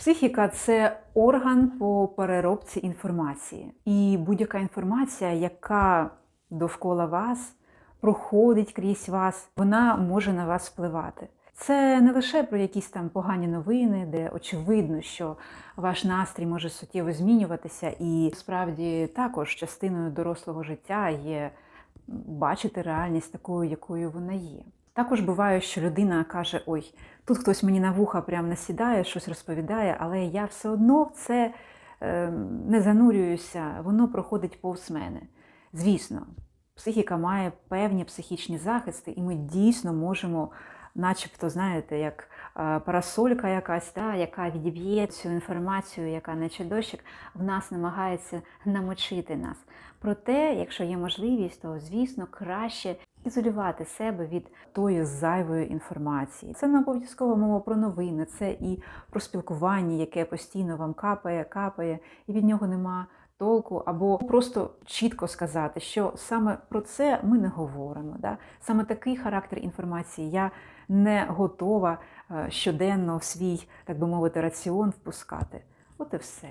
Психіка це орган по переробці інформації. І будь-яка інформація, яка довкола вас проходить крізь вас, вона може на вас впливати. Це не лише про якісь там погані новини, де очевидно, що ваш настрій може суттєво змінюватися, і справді також частиною дорослого життя є бачити реальність такою, якою вона є. Також буває, що людина каже: Ой, тут хтось мені на вуха прям насідає, щось розповідає, але я все одно в це е, не занурююся, воно проходить повз мене. Звісно, психіка має певні психічні захисти, і ми дійсно можемо, начебто, знаєте, як е, парасолька якась, та, яка відіб'є цю інформацію, яка наче дощик, в нас намагається намочити нас. Проте, якщо є можливість, то звісно краще ізолювати себе від тої зайвої інформації. Це не обов'язково мова про новини, це і про спілкування, яке постійно вам капає, капає, і від нього нема толку, або просто чітко сказати, що саме про це ми не говоримо. Да? Саме такий характер інформації я не готова е, щоденно в свій, так би мовити, раціон впускати. От і все.